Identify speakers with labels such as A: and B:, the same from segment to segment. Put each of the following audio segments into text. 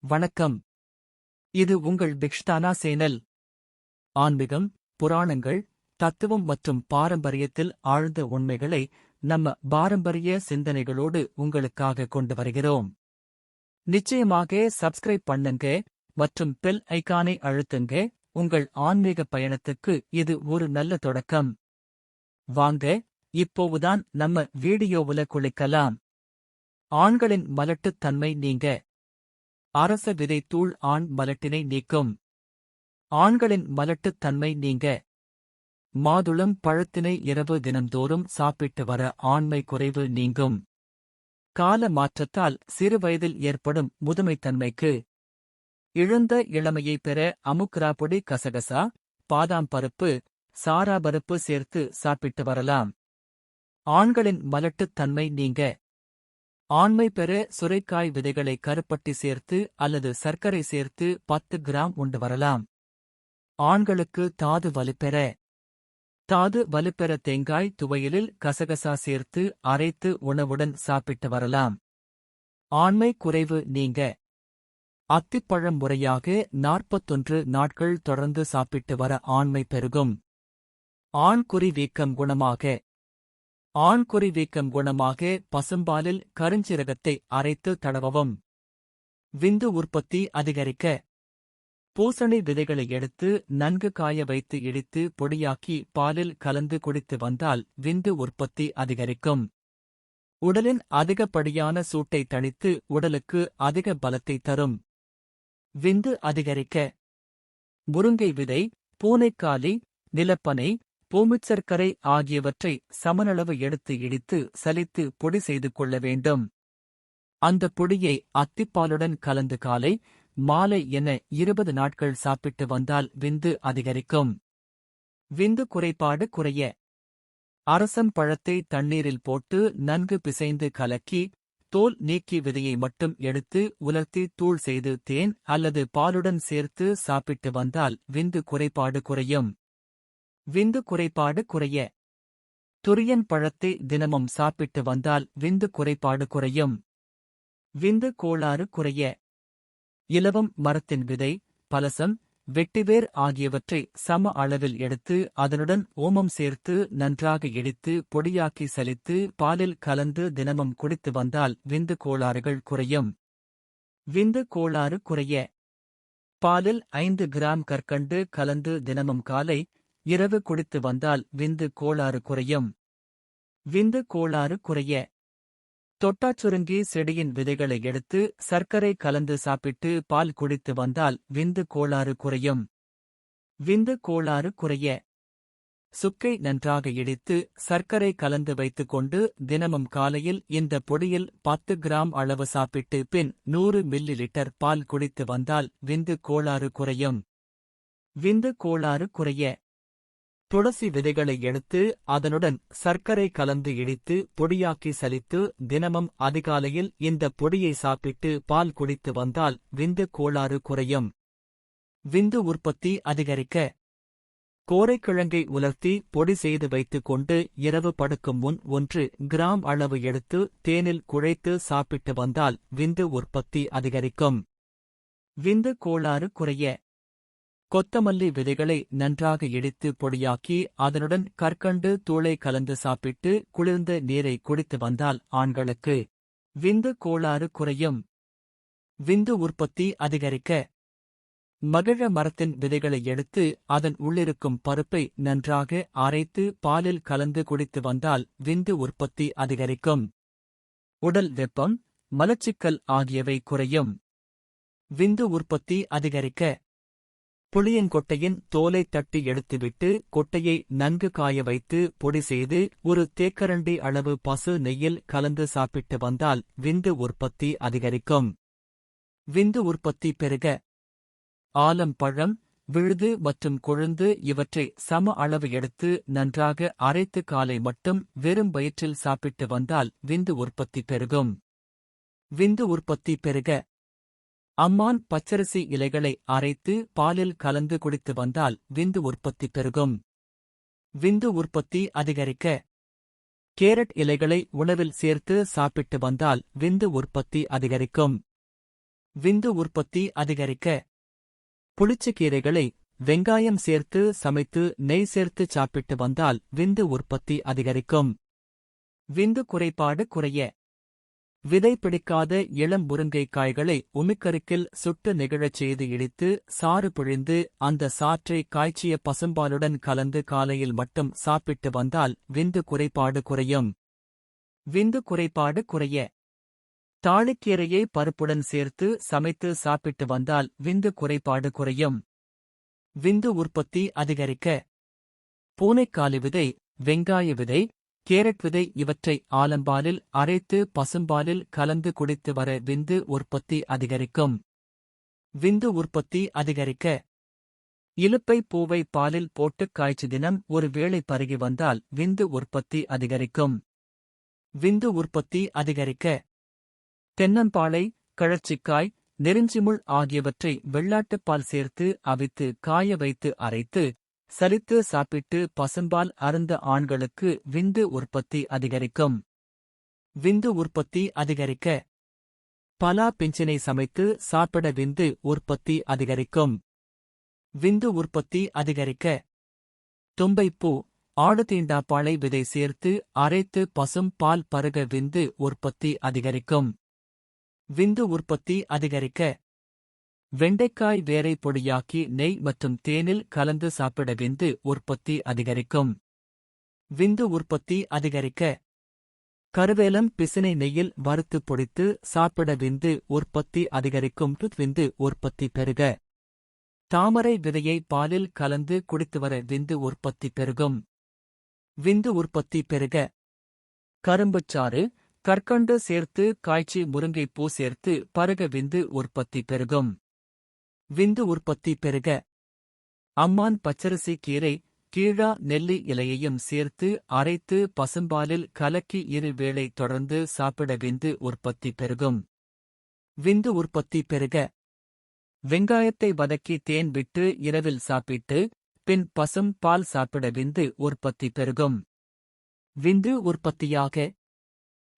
A: வணக்கம். இது உங்கள் பிக்ஷ்தானா சேனல். ஆன்மீகம் புராணங்கள் தத்துவம் மற்றும் பாரம்பரியத்தில் ஆழ்ந்த உண்மைகளை நம்ம பாரம்பரிய சிந்தனைகளோடு உங்களுக்காக கொண்டு வருகிறோம். நிச்சயமாக சப்ஸ்கிரைப் பண்ணுங்க மற்றும் பெல் ஐக்கானை அழுத்துங்க. உங்கள் ஆன்மீக பயணத்துக்கு இது ஒரு நல்ல தொடக்கம். வாங்க இப்போவுதான் நம்ம வீடியோவுல குளிக்கலாம். ஆண்களின் மலட்டுத் தன்மை நீங்க அரச விதைத்தூள் தூள் ஆண் மலட்டினை நீக்கும். ஆண்களின் மலட்டுத் தன்மை நீங்க. மாதுளம் பழத்தினை இரவு தினம்தோறும் சாப்பிட்டு வர ஆண்மை குறைவு நீங்கும். கால மாற்றத்தால் சிறுவயதில் ஏற்படும் முதுமைத்தன்மைக்கு. இழந்த இளமையை பெற அமுக்ரா பொடி கசகசா பாதாம் பருப்பு சாரா பருப்பு சேர்த்து சாப்பிட்டு வரலாம். ஆண்களின் மலட்டுத் தன்மை நீங்க. ஆண்மை பெற சுரைக்காய் விதைகளை கருப்பட்டி சேர்த்து அல்லது சர்க்கரை சேர்த்து பத்து கிராம் உண்டு வரலாம். ஆண்களுக்கு தாது வலுப்பெற தாது வலுப்பெற தேங்காய் துவையலில் கசகசா சேர்த்து அரைத்து உணவுடன் சாப்பிட்டு வரலாம். ஆண்மை குறைவு நீங்க. அத்திப்பழம் முறையாக நாற்பத்தொன்று நாட்கள் தொடர்ந்து சாப்பிட்டு வர ஆண்மை பெருகும். ஆண்குறி வீக்கம் குணமாக. ஆண்குறி வீக்கம் குணமாக பசும்பாலில் கருஞ்சீரகத்தை அரைத்து தடவவும். விந்து உற்பத்தி அதிகரிக்க. பூசணி விதைகளை எடுத்து நன்கு காய வைத்து இடித்து பொடியாக்கி பாலில் கலந்து குடித்து வந்தால் விந்து உற்பத்தி அதிகரிக்கும். உடலின் அதிகப்படியான சூட்டை தணித்து உடலுக்கு அதிக பலத்தை தரும். விந்து அதிகரிக்க. முருங்கை விதை பூனைக்காலி நிலப்பனை பூமிச்சர்க்கரை ஆகியவற்றை சமனளவு எடுத்து இடித்து சலித்து பொடி செய்து கொள்ள வேண்டும். அந்த பொடியை அத்திப்பாலுடன் கலந்து காலை மாலை என இருபது நாட்கள் சாப்பிட்டு வந்தால் விந்து அதிகரிக்கும். விந்து குறைபாடு குறைய. அரசம் பழத்தை தண்ணீரில் போட்டு நன்கு பிசைந்து கலக்கி தோல் நீக்கி விதையை மட்டும் எடுத்து உலர்த்தி தூள் செய்து தேன் அல்லது பாலுடன் சேர்த்து சாப்பிட்டு வந்தால் விந்து குறைபாடு குறையும். விந்து குறைபாடு குறைய. துரியன் பழத்தை தினமும் சாப்பிட்டு வந்தால் விந்து குறைபாடு குறையும். விந்து கோளாறு குறைய. இலவம் மரத்தின் விதை பலசம் வெட்டிவேர் ஆகியவற்றை சம அளவில் எடுத்து அதனுடன் ஓமம் சேர்த்து நன்றாக இடித்து பொடியாக்கி சலித்து பாலில் கலந்து தினமும் குடித்து வந்தால் விந்து கோளாறுகள் குறையும். விந்து கோளாறு குறைய. பாலில் ஐந்து கிராம் கற்கண்டு கலந்து தினமும் காலை இரவு குடித்து வந்தால் விந்து கோளாறு குறையும். விந்து கோளாறு குறைய. தொட்டாச்சுருங்கி செடியின் விதைகளை எடுத்து சர்க்கரை கலந்து சாப்பிட்டு பால் குடித்து வந்தால் விந்து கோளாறு குறையும். விந்து கோளாறு குறைய. சுக்கை நன்றாக இடித்து சர்க்கரை கலந்து வைத்துக்கொண்டு தினமும் காலையில் இந்த பொடியில் பத்து கிராம் அளவு சாப்பிட்டு பின் நூறு மில்லி லிட்டர் பால் குடித்து வந்தால் விந்து கோளாறு குறையும். விந்து கோளாறு குறைய. துளசி விதைகளை எடுத்து அதனுடன் சர்க்கரை கலந்து இடித்து பொடியாக்கி சலித்து தினமும் அதிகாலையில் இந்த பொடியை சாப்பிட்டு பால் குடித்து வந்தால் விந்து கோளாறு குறையும். விந்து உற்பத்தி அதிகரிக்க. கோரைக்கிழங்கை உலர்த்தி பொடி செய்து வைத்துக் கொண்டு இரவு படுக்கும் முன் ஒன்று கிராம் அளவு எடுத்து தேனில் குழைத்து சாப்பிட்டு வந்தால் விந்து உற்பத்தி அதிகரிக்கும். விந்து கோளாறு குறைய. கொத்தமல்லி விதைகளை நன்றாக இடித்து பொடியாக்கி அதனுடன் கற்கண்டு தூளை கலந்து சாப்பிட்டு குளிர்ந்த நீரை குடித்து வந்தால் ஆண்களுக்கு விந்து கோளாறு குறையும். விந்து உற்பத்தி அதிகரிக்க மகிழ மரத்தின் விதைகளை எடுத்து அதன் உள்ளிருக்கும் பருப்பை நன்றாக அரைத்து பாலில் கலந்து குடித்து வந்தால் விந்து உற்பத்தி அதிகரிக்கும். உடல் வெப்பம் மலச்சிக்கல் ஆகியவை குறையும். விந்து உற்பத்தி அதிகரிக்க புளியங்கொட்டையின் தோலை தட்டி எடுத்துவிட்டு கொட்டையை நன்கு காய வைத்து பொடி செய்து ஒரு தேக்கரண்டி அளவு பசு நெய்யில் கலந்து சாப்பிட்டு வந்தால் விந்து உற்பத்தி அதிகரிக்கும். விந்து உற்பத்தி பெருக. ஆலம் பழம் விழுது மற்றும் கொழுந்து இவற்றை சம அளவு எடுத்து நன்றாக அரைத்து காலை மட்டும் வெறும் வயிற்றில் சாப்பிட்டு வந்தால் விந்து உற்பத்தி பெருகும். விந்து உற்பத்தி பெருக. அம்மான் பச்சரிசி இலைகளை அரைத்து பாலில் கலந்து குடித்து வந்தால் விந்து உற்பத்தி பெருகும். விந்து உற்பத்தி அதிகரிக்க கேரட் இலைகளை உணவில் சேர்த்து சாப்பிட்டு வந்தால் விந்து உற்பத்தி அதிகரிக்கும். விந்து உற்பத்தி அதிகரிக்க புளிச்சக்கீரைகளை வெங்காயம் சேர்த்து சமைத்து நெய் சேர்த்து சாப்பிட்டு வந்தால் விந்து உற்பத்தி அதிகரிக்கும். விந்து குறைபாடு குறைய விதை பிடிக்காத இளம் முருங்கைக்காய்களை உமிக்கருக்கில் சுட்டு நெகிழச் செய்து இடித்து சாறு பிழிந்து அந்த சாற்றை காய்ச்சிய பசும்பாலுடன் கலந்து காலையில் மட்டும் சாப்பிட்டு வந்தால் விந்து குறைபாடு குறையும். விந்து குறைபாடு குறைய. தாளிக்கீரையை பருப்புடன் சேர்த்து சமைத்து சாப்பிட்டு வந்தால் விந்து குறைபாடு குறையும். விந்து உற்பத்தி அதிகரிக்க. பூனைக்காலி விதை வெங்காய விதை கேரட் விதை இவற்றை ஆலம்பாலில் அரைத்து பசும்பாலில் கலந்து குடித்து வர விந்து உற்பத்தி அதிகரிக்கும். விந்து உற்பத்தி அதிகரிக்க. இலுப்பை பூவை பாலில் போட்டுக் காய்ச்சி தினம் ஒரு வேளை பருகி வந்தால் விந்து உற்பத்தி அதிகரிக்கும். விந்து உற்பத்தி அதிகரிக்க. தென்னம்பாளை கழச்சிக்காய் நெருஞ்சிமுள் ஆகியவற்றை வெள்ளாட்டுப்பால் சேர்த்து அவித்து காய வைத்து அரைத்து சலித்து சாப்பிட்டு பசும்பால் அருந்த ஆண்களுக்கு விந்து உற்பத்தி அதிகரிக்கும். விந்து உற்பத்தி அதிகரிக்க. பலா பிஞ்சினை சமைத்து சாப்பிட விந்து உற்பத்தி அதிகரிக்கும். விந்து உற்பத்தி அதிகரிக்க. தும்பைப்பூ ஆடுதீண்டாப்பாளை விதை சேர்த்து அரைத்து பசும் பால் பருக விந்து உற்பத்தி அதிகரிக்கும். விந்து உற்பத்தி அதிகரிக்க. வெண்டைக்காய் வேரை பொடியாக்கி நெய் மற்றும் தேனில் கலந்து சாப்பிட விந்து உற்பத்தி அதிகரிக்கும். விந்து உற்பத்தி அதிகரிக்க கருவேலம் பிசினை நெய்யில் வறுத்து பொடித்து சாப்பிட விந்து உற்பத்தி அதிகரிக்கும். விந்து உற்பத்தி பெருக. தாமரை விதையை பாலில் கலந்து குடித்து வர விந்து உற்பத்தி பெருகும். விந்து உற்பத்தி பெருக. கரும்புச்சாறு கற்கண்டு சேர்த்து காய்ச்சி முருங்கைப்பூ சேர்த்து பருக விந்து உற்பத்தி பெருகும். விந்து உற்பத்தி பெருக. அம்மான் பச்சரிசி கீரை கீழா நெல்லி இலையையும் சேர்த்து அரைத்து பசும்பாலில் கலக்கி இரு வேளை தொடர்ந்து சாப்பிட விந்து உற்பத்தி பெருகும். விந்து உற்பத்தி பெருக. வெங்காயத்தை வதக்கி தேன் விட்டு இரவில் சாப்பிட்டு பின் பசும் பால் சாப்பிட விந்து உற்பத்தி பெருகும். விந்து உற்பத்தியாக.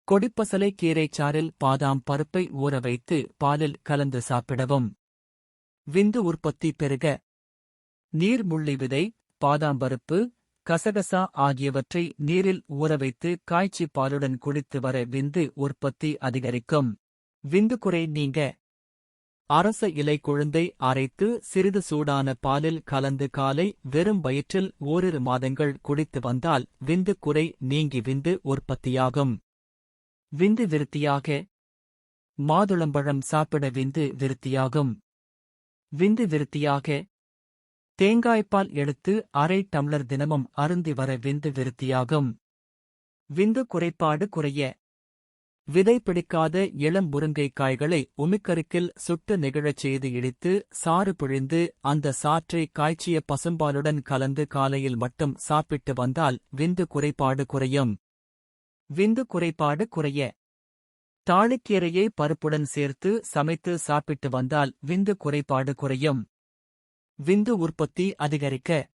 A: கொடிப்பசலை கீரைச்சாறில் பாதாம் பருப்பை ஊற வைத்து பாலில் கலந்து சாப்பிடவும். விந்து உற்பத்தி பெருக. நீர்முள்ளி விதை பாதாம்பருப்பு கசகசா ஆகியவற்றை நீரில் ஊறவைத்து காய்ச்சி பாலுடன் குடித்து வர விந்து உற்பத்தி அதிகரிக்கும். விந்து குறை நீங்க. அரச இலை குழந்தை அரைத்து சிறிது சூடான பாலில் கலந்து காலை வெறும் வயிற்றில் ஓரிரு மாதங்கள் குடித்து வந்தால் விந்து குறை நீங்கி விந்து உற்பத்தியாகும். விந்து விருத்தியாக. மாதுளம்பழம் சாப்பிட விந்து விருத்தியாகும். விந்து விருத்தியாக தேங்காய்ப்பால் எடுத்து அரை டம்ளர் தினமும் அருந்தி வர விந்து விருத்தியாகும். விந்து குறைபாடு குறைய விதை பிடிக்காத இளம் முருங்கைக் காய்களை உமிக்கருக்கில் சுட்டு நெகிழச் செய்து இடித்து சாறு பிழிந்து அந்த சாற்றை காய்ச்சிய பசும்பாலுடன் கலந்து காலையில் மட்டும் சாப்பிட்டு வந்தால் விந்து குறைபாடு குறையும். விந்து குறைபாடு குறைய தாளிக்கீரையை பருப்புடன் சேர்த்து சமைத்து சாப்பிட்டு வந்தால் விந்து குறைபாடு குறையும். விந்து உற்பத்தி அதிகரிக்க.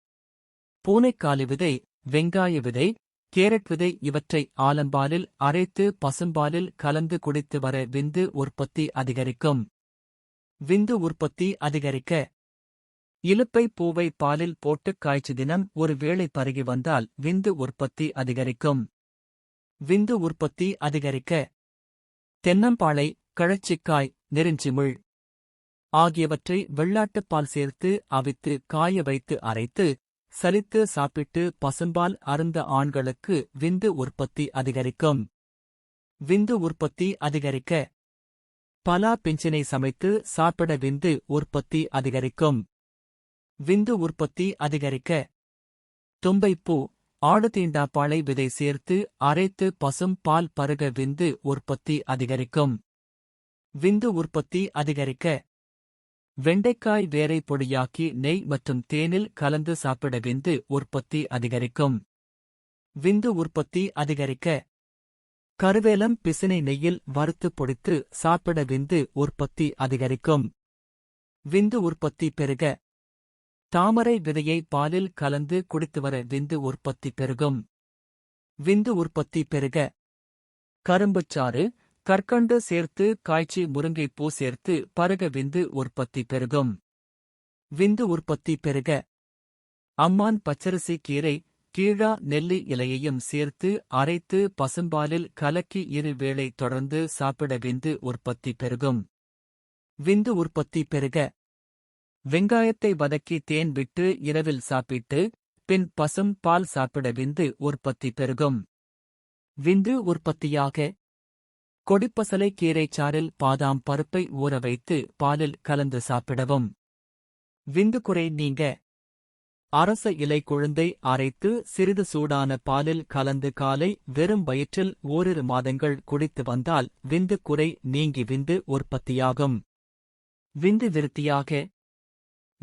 A: பூனைக்காலி விதை வெங்காய விதை கேரட் விதை இவற்றை ஆலம்பாலில் அரைத்து பசும்பாலில் கலந்து குடித்து வர விந்து உற்பத்தி அதிகரிக்கும். விந்து உற்பத்தி அதிகரிக்க. இலுப்பை பூவை பாலில் போட்டுக் காய்ச்சி தினம் ஒரு வேளை பருகி வந்தால் விந்து உற்பத்தி அதிகரிக்கும். விந்து உற்பத்தி அதிகரிக்க. தென்னம்பாளை கழச்சிக்காய் நெருஞ்சிமிழ் ஆகியவற்றை வெள்ளாட்டுப் பால் சேர்த்து அவித்து காய வைத்து அரைத்து சலித்து சாப்பிட்டு பசும்பால் அருந்த ஆண்களுக்கு விந்து உற்பத்தி அதிகரிக்கும். விந்து உற்பத்தி அதிகரிக்க பலா பிஞ்சினை சமைத்து சாப்பிட விந்து உற்பத்தி அதிகரிக்கும். விந்து உற்பத்தி அதிகரிக்க தும்பைப்பூ ஆடு தீண்டாப்பாளை விதை சேர்த்து அரைத்து பசும் பால் பருக விந்து உற்பத்தி அதிகரிக்கும். விந்து உற்பத்தி அதிகரிக்க. வெண்டைக்காய் வேரை பொடியாக்கி நெய் மற்றும் தேனில் கலந்து சாப்பிட விந்து உற்பத்தி அதிகரிக்கும். விந்து உற்பத்தி அதிகரிக்க. கருவேலம் பிசினை நெய்யில் வறுத்து பொடித்து சாப்பிட விந்து உற்பத்தி அதிகரிக்கும். விந்து உற்பத்தி பெருக. தாமரை விதையை பாலில் கலந்து குடித்து வர விந்து உற்பத்தி பெருகும். விந்து உற்பத்தி பெருக. கரும்புச்சாறு கற்கண்டு சேர்த்து காய்ச்சி முருங்கைப்பூ சேர்த்து பருக விந்து உற்பத்தி பெருகும். விந்து உற்பத்தி பெருக. அம்மான் பச்சரிசி கீரை கீழா நெல்லி இலையையும் சேர்த்து அரைத்து பசும்பாலில் கலக்கி இரு வேளை தொடர்ந்து சாப்பிட விந்து உற்பத்தி பெருகும். விந்து உற்பத்தி பெருக. வெங்காயத்தை வதக்கி தேன் விட்டு இரவில் சாப்பிட்டு பின் பசும் பால் சாப்பிட விந்து உற்பத்தி பெருகும். விந்து உற்பத்தியாக. கொடிப்பசலை கீரைச் சாறில் பாதாம் பருப்பை ஊற வைத்து பாலில் கலந்து சாப்பிடவும். விந்து குறை நீங்க. அரச இலை கொழுந்தை அரைத்து சிறிது சூடான பாலில் கலந்து காலை வெறும் வயிற்றில் ஓரிரு மாதங்கள் குடித்து வந்தால் விந்து குறை நீங்கி விந்து உற்பத்தியாகும். விந்து விருத்தியாக.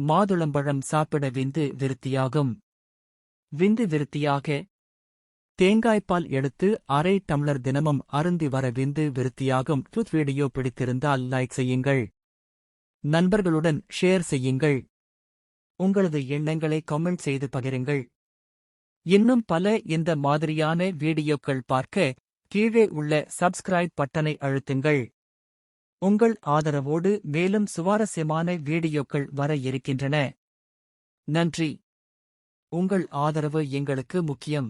A: மாதுளம்பழம் சாப்பிட விந்து விருத்தியாகும். விந்து விருத்தியாக தேங்காய்ப்பால் எடுத்து அரை டம்ளர் தினமும் அருந்தி வர விந்து விருத்தியாகும். ட்ரூத் வீடியோ பிடித்திருந்தால் லைக் செய்யுங்கள். நண்பர்களுடன் ஷேர் செய்யுங்கள். உங்களது எண்ணங்களை கமெண்ட் செய்து பகிருங்கள். இன்னும் பல இந்த மாதிரியான வீடியோக்கள் பார்க்க கீழே உள்ள சப்ஸ்கிரைப் பட்டனை அழுத்துங்கள். உங்கள் ஆதரவோடு மேலும் சுவாரஸ்யமான வீடியோக்கள் வர இருக்கின்றன. நன்றி. உங்கள் ஆதரவு எங்களுக்கு முக்கியம்.